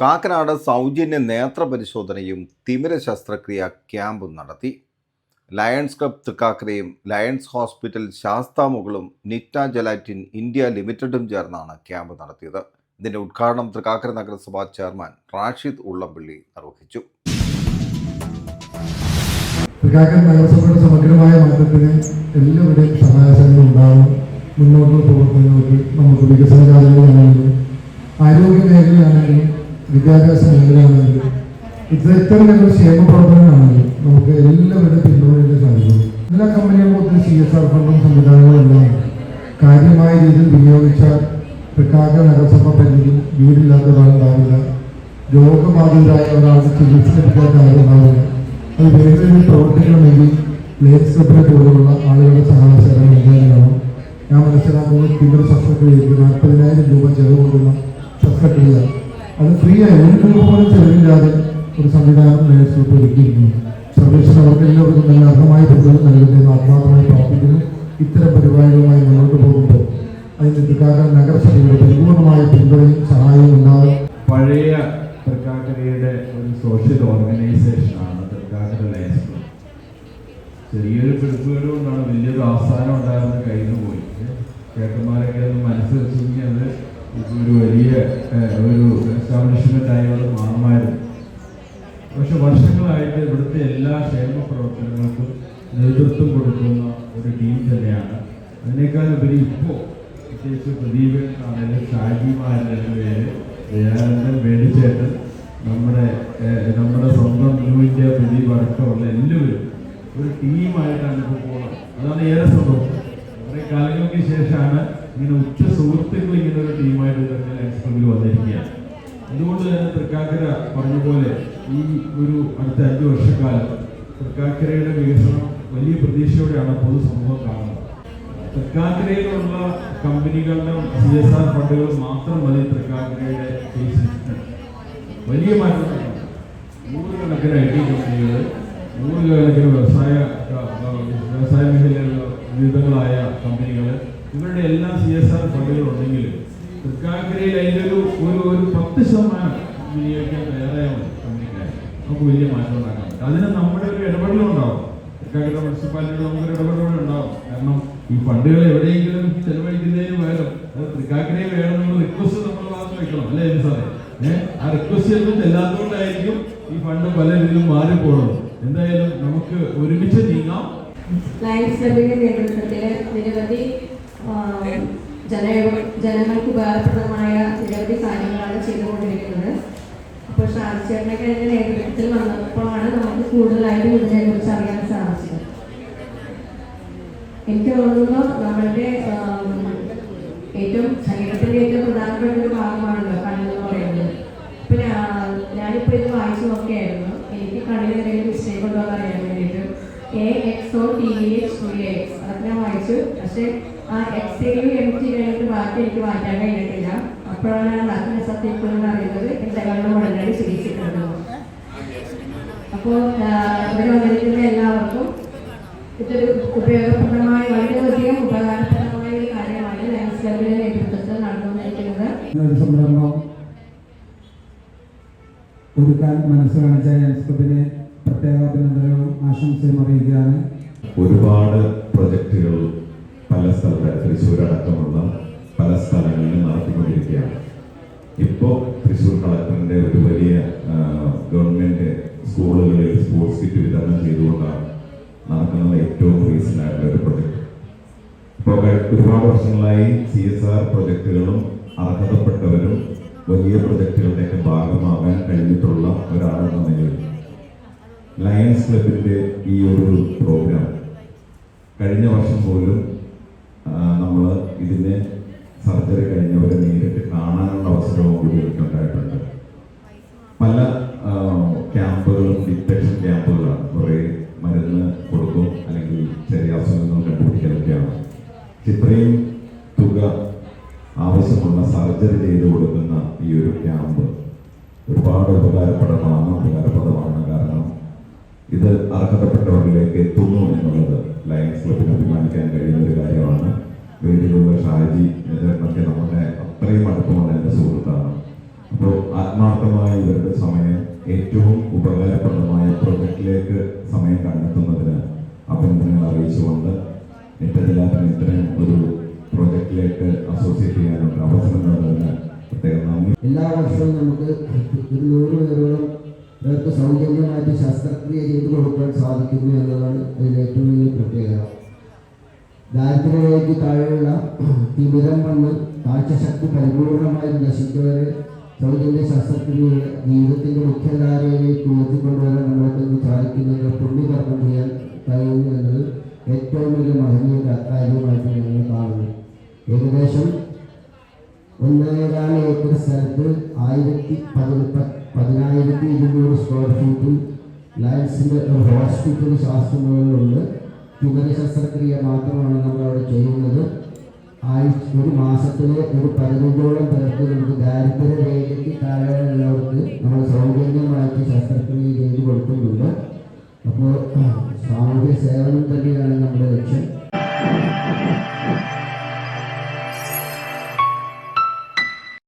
കാക്കനാട് സൗജന്യ നേത്ര പരിശോധനയും തിമിര ശസ്ത്രക്രിയ ക്യാമ്പും നടത്തി. ലയൺസ് ക്ലബ് തൃക്കാക്കരയും ലയൺസ് ഹോസ്പിറ്റൽ ശാസ്താമുകളും നിറ്റ ജലാറ്റിൻ ഇന്ത്യ ലിമിറ്റഡും ചേർന്നാണ് ക്യാമ്പ് നടത്തിയത്. ഇതിന്റെ ഉദ്ഘാടനം തൃക്കാക്കര നഗരസഭാ ചെയർമാൻ റാഷിദ് ഉള്ളംപള്ളി നിർവഹിച്ചു. നഗരസഭയുടെ സമഗ്രമായ മുന്നോട്ടുള്ള പ്രവർത്തനങ്ങൾക്ക് നമുക്ക് വികസന കാര്യങ്ങളാണെങ്കിലും ആരോഗ്യ മേഖലയാണെങ്കിലും വിദ്യാഭ്യാസ മേഖലയാണെങ്കിലും ഇത്തരം ഞങ്ങൾ ക്ഷേമ പ്രവർത്തനമാണെങ്കിലും നമുക്ക് എല്ലാവരുടെ പിന്തുണയുടെ സാധിക്കും. എല്ലാ കമ്പനികൾക്കും സി എസ് ആർ ഫണ്ടും സംവിധാനങ്ങളെല്ലാം കാര്യമായ രീതിയിൽ വിനിയോഗിച്ചാൽ തൃക്കാക്കര നഗരസഭ പരിധിയിൽ വീടില്ലാത്ത ഒരാളുണ്ടാവില്ല രോഗബാധിതരായ ഒരാൾക്ക് ചികിത്സ ലഭിക്കാത്ത ആരുണ്ടാവില്ല അത് വേഗത്തിൽ പ്രവർത്തിക്കണമെങ്കിൽ ലേറ്റ് ക്ലബിനെ പോലുള്ള ആളുകളുടെ സഹായ സഹകരണം എന്തായാലും ഞാൻ മനസ്സിലാക്കുന്നത് തീവ്ര ശസ്ത്രക്രിയയ്ക്ക് നാൽപ്പതിനായിരം രൂപ ചെലവ് കൊടുക്കുന്ന ശസ്ത്രക്രിയ അത് ഫ്രീ ആയി. ഒരു രൂപ പോലും ചെലവില്ലാതെ ഒരു സംവിധാനം ക്ലബ് ഒരുക്കിയിരിക്കുന്നു സർവീസിന് അവർക്ക് എല്ലാവർക്കും നല്ല അർഹമായ പ്രതിഫലം നൽകുന്നതെന്ന് ആത്മാർത്ഥമായി പ്രാർത്ഥിക്കുന്നു. ഇത്തരം പരിപാടികളുമായി മുന്നോട്ട് പോകുമ്പോൾ അതിന് തൃക്കാക്കര നഗരസഭയുടെ പരിപൂർണമായ പിന്തുണയും സഹായവും ഉണ്ടാകും. പഴയ തൃക്കാക്കരയുടെ ഒരു സോഷ്യൽ ഓർഗനൈസേഷനാണ് തൃക്കാക്കര ലയൻസ് ചെറിയൊരു പിടിപ്പുകളും കൊണ്ടാണ് വലിയൊരു അവസാനം ഉണ്ടായിരുന്ന കയ്യിൽ പോയി. ചേട്ടന്മാരൊക്കെ അത് മനസ്സിൽ വെച്ചെങ്കിൽ അത് ഒരു വലിയ ഒരു എസ്റ്റാബ്ലിഷ്മെന്റ് ആയി അത് മാറുമായിരുന്നു പക്ഷെ വർഷങ്ങളായിട്ട് ഇവിടുത്തെ എല്ലാ ക്ഷേമ പ്രവർത്തനങ്ങൾക്കും നേതൃത്വം കൊടുക്കുന്ന ഒരു ടീം തന്നെയാണ്. അതിനേക്കാൾ ഉപരി ഇപ്പോൾ പ്രത്യേകിച്ച് പ്രദീപൻ ആണെങ്കിലും ഷാജിമാരുടെ പേര് ദയാനന്ദൻ വേണിച്ചേട്ടൻ നമ്മുടെ നമ്മുടെ സ്വന്തം ന്യൂ ഇന്ത്യ പ്രദീപ് അടക്കമുള്ള എല്ലാവരും ഒരു ടീമായിട്ടാണ് ഇപ്പോൾ പോകുന്നത് അതാണ് ഏറെ സന്തോഷം. കുറേ കാലങ്ങൾക്ക് ശേഷമാണ് ഇങ്ങനെ ഉച്ച സുഹൃത്തുക്കൾ ടീമായിട്ട് തന്നെ ക്ലബിൽ വന്നിരിക്കുകയാണ്. അതുകൊണ്ട് തന്നെ തൃക്കാക്കര പറഞ്ഞ പോലെ ഈ ഒരു അടുത്ത അഞ്ച് വർഷക്കാലം തൃക്കാക്കരയുടെ വികസനം വലിയ പ്രതീക്ഷയോടെയാണ് പൊതുസമൂഹം കാണുന്നത്. തൃക്കാക്കരയിലുള്ള കമ്പനികളുടെ സി എസ് ആർ ഫണ്ടുകൾ മാത്രം മതി തൃക്കാക്കരയുടെ വലിയ മാറ്റം. നൂറുകണക്കിന് ഐ ടി കമ്പനികൾ നൂറുകണക്കിന് വ്യവസായ വ്യവസായ മേഖലയിലുള്ള വിവിധങ്ങളായ കമ്പനികൾ ഇവരുടെ എല്ലാ സി എസ് ആർ ഫണ്ടുകൾ ഉണ്ടെങ്കിലും തൃക്കാക്കരയിൽ അതിന്റെ ഒരു ഒരു ഒരു പത്ത് ശതമാനം വിനിയോഗിക്കാൻ തയ്യാറായാൽ മതി കമ്പനിക്കാർ. നമുക്ക് വലിയ മാറ്റം ഉണ്ടാക്കാൻ പറ്റും. അതിന് നമ്മുടെ ഒരു ഇടപെടലുണ്ടാവും തൃക്കാക്കര മുനിസിപ്പാലിറ്റിയുടെ നമുക്കൊരു ഇടപെടൽ ഉണ്ടാവും. കാരണം ഈ ഫണ്ടുകൾ എവിടെയെങ്കിലും ചെലവഴിക്കുന്നതിന് പകരം അത് തൃക്കാക്കരയെ വേണമെന്നുള്ള റിക്വസ്റ്റ് നമ്മൾ ഭാഗത്ത് വെക്കണം. അല്ലേ സാറേ? ഏഹ് ആ റിക്വസ്റ്റ് ഒന്നും ചെല്ലാത്തതുകൊണ്ടായിരിക്കും ഈ ഫണ്ട് പല രീതിയിലും മാറിപ്പോണത്. എന്തായാലും നമുക്ക് ഒരുമിച്ച് നീങ്ങാം. ലയൺസ് ക്ലബിന്റെ നേതൃത്വത്തിൽ നിരവധി ജന ജനങ്ങൾക്ക് ഉപകാരപ്രദമായ നിരവധി കാര്യങ്ങളാണ് ചെയ്തുകൊണ്ടിരിക്കുന്നത്. അപ്പോൾ ഷാർച്ചേട്ടനൊക്കെ എന്റെ നേതൃത്വത്തിൽ വന്നപ്പോഴാണ് നമുക്ക് കൂടുതലായിട്ടും ഇതിനെക്കുറിച്ച് അറിയാൻ സാധിച്ചത്. എനിക്ക് തോന്നുന്നു നമ്മളുടെ ഏറ്റവും ശരീരത്തിന്റെ ഏറ്റവും പ്രധാനപ്പെട്ട ഒരു ഭാഗമാണല്ലോ കണ്ണെന്ന് പറയുന്നത്. ഇപ്പൊ ഞാനിപ്പോൾ ഞാനിപ്പോ ഇത് വായിച്ചു നോക്കിയായിരുന്നു. എനിക്ക് കണ്ണിന് എന്തെങ്കിലും മിസ്റ്റേക്ക് ഉണ്ടോ എന്ന് അറിയാൻ വേണ്ടിയിട്ട്. A X O T X H X അത് ഞാൻ വായിച്ചു. പക്ഷെ ആ എക്സൈലും എം ടി കഴിഞ്ഞിട്ട് ബാക്കി എനിക്ക് വായിക്കാൻ കഴിഞ്ഞിട്ടില്ല. അപ്പോഴാണ് ഞാൻ നഗ്ന സത്യത്തിൽ എന്ന് അറിയുന്നത്. എന്റെ കണ്ണും ഉടനടി ചികിത്സിക്കുന്നത് അപ്പോൾ ഇവിടെ വന്നിരിക്കുന്ന എല്ലാവർക്കും ഇതൊരു ഉപയോഗപ്രദമായ വളരെയധികം ഉപകാരപ്രദമായ ഒരു കാര്യമാണ് ക്ലബിന്റെ നേതൃത്വത്തിൽ നടന്നുകൊണ്ടിരിക്കുന്നത്. ഒരു സംരംഭം ഒരുക്കാൻ മനസ്സ് കാണിച്ച ക്ലബിനെ പ്രത്യേക അഭിനന്ദനവും ആശംസയും അറിയിക്കുകയാണ്. ഒരുപാട് പ്രൊജക്റ്റുകൾ പല സ്ഥലത്ത് തൃശ്ശൂർ അടക്കമുള്ള പല സ്ഥലങ്ങളിലും നടത്തിക്കൊണ്ടിരിക്കുകയാണ്. ഇപ്പോൾ തൃശ്ശൂർ കളക്ടറിന്റെ ഒരു വലിയ ഗവൺമെന്റ് സ്കൂളുകളിൽ സ്പോർട്സ് കിറ്റ് വിതരണം ചെയ്തുകൊണ്ടാണ് നടക്കുന്ന ഏറ്റവും റീസെന്റ് ആയിട്ടുള്ള ഒരു പ്രൊജക്ട്. ഇപ്പോൾ ഒരുപാട് വർഷങ്ങളായി സി എസ് ആർ പ്രൊജക്റ്റുകളും അർഹതപ്പെട്ടവരും വലിയ പ്രൊജക്റ്റുകളുടെയൊക്കെ ഭാഗമാകാൻ കഴിഞ്ഞിട്ടുള്ള ഒരാളെന്ന നിലയിൽ ലയൺസ് ക്ലബിന്റെ ഈ ഒരു പ്രോഗ്രാം കഴിഞ്ഞ വർഷം പോലും നമ്മൾ ഇതിനെ സർജറി കഴിഞ്ഞവരെ നേരിട്ട് കാണാനുള്ള അവസരവും കൂടി എനിക്കുണ്ടായിട്ടുണ്ട് പല ക്യാമ്പുകളും ഡിറ്റക്ഷൻ ക്യാമ്പുകളാണ്. കുറേ മരുന്ന് കൊടുക്കും അല്ലെങ്കിൽ ചെറിയ അസുഖങ്ങൾ കണ്ടുപിടിക്കലൊക്കെയാണ്. ഇത്രയും തുക ആവശ്യമുള്ള സർജറി ചെയ്ത് കൊടുക്കുന്ന ഈ ഒരു ക്യാമ്പ് ഒരുപാട് ഉപകാരപ്രദമാണ് ഉപകാരപ്രദമാണ്. കാരണം ഇത് അർഹതപ്പെട്ടവരിലേക്ക് എത്തുന്നു എന്നുള്ളത് ലയൺസ് ക്ലബിന് അഭിമാനിക്കാൻ കഴിയുന്ന ഒരു കാര്യമാണ് വേദിയിലുള്ള ഷാജി ചേട്ടനൊക്കെ നമ്മുടെ അത്രയും അടുപ്പമുള്ള എന്റെ സുഹൃത്താണ്. അപ്പോൾ ആത്മാർത്ഥമായ ഇവരുടെ സമയം ഏറ്റവും ഉപകാരപ്രദമായ പ്രൊജക്റ്റിലേക്ക് സമയം കണ്ടെത്തുന്നതിന് അഭിനന്ദനങ്ങൾ അറിയിച്ചുകൊണ്ട് നിത്യജലാത്തിന് ഇത്രയും ഒരു പ്രൊജക്റ്റിലേക്ക് അസോസിയേറ്റ് ചെയ്യാനുള്ള അവസരം നൽകുന്നതിന് പ്രത്യേകം നന്ദി. എല്ലാ വർഷവും നമുക്ക് ഒരു പേരോളം പേർക്ക് സൗജന്യമായിട്ട് ശസ്ത്രക്രിയ ചെയ്തു കൊടുക്കാൻ സാധിക്കുന്നു എന്നതാണ് അതിൽ ഏറ്റവും വലിയ പ്രത്യേകത. ദാരിദ്ര്യരേഖയ്ക്ക് താഴെയുള്ള തിമിരം വന്ന് കാഴ്ചശക്തി പരിപൂർണമായി നശിച്ചവരെ സൗജന്യ ശസ്ത്രക്രിയയെ ജീവിതത്തിന്റെ മുഖ്യധാരയിലേക്ക് ഉയർത്തിക്കൊണ്ടുവരാൻ നമ്മൾക്ക് സാധിക്കുമെന്ന് പുണ്യകർമ്മം ചെയ്യാൻ കഴിയുന്നു എന്നത് ഏറ്റവും വലിയ മഹനീയ കാര്യമായിട്ട് ഞങ്ങൾ കാണുന്നു. ഏകദേശം ഒന്നേകാല ഏക്കർ സ്ഥലത്ത് ആയിരത്തി പതിനായിരത്തി ഇരുന്നൂറ് സ്ക്വയർ ഫീറ്റിൽ ലയൻസിന്റെ ഹോസ്പിറ്റൽ ശാസ്ത്രങ്ങളുണ്ട് തിമിര ശസ്ത്രക്രിയ മാത്രമാണ് നമ്മൾ അവിടെ ചെയ്യുന്നത്. ആയുഷ് ഒരു മാസത്തിലെ ഒരു പതിനഞ്ചോളം പേർക്ക് നമുക്ക് ദാരിദ്ര്യ രേഖയ്ക്ക് താഴെയുള്ളവർക്ക് നമ്മൾ സൗജന്യമായിട്ട് ശസ്ത്രക്രിയ ചെയ്ത് കൊടുക്കുന്നുണ്ട്. അപ്പോൾ സാമൂഹ്യ സേവനം തന്നെയാണ്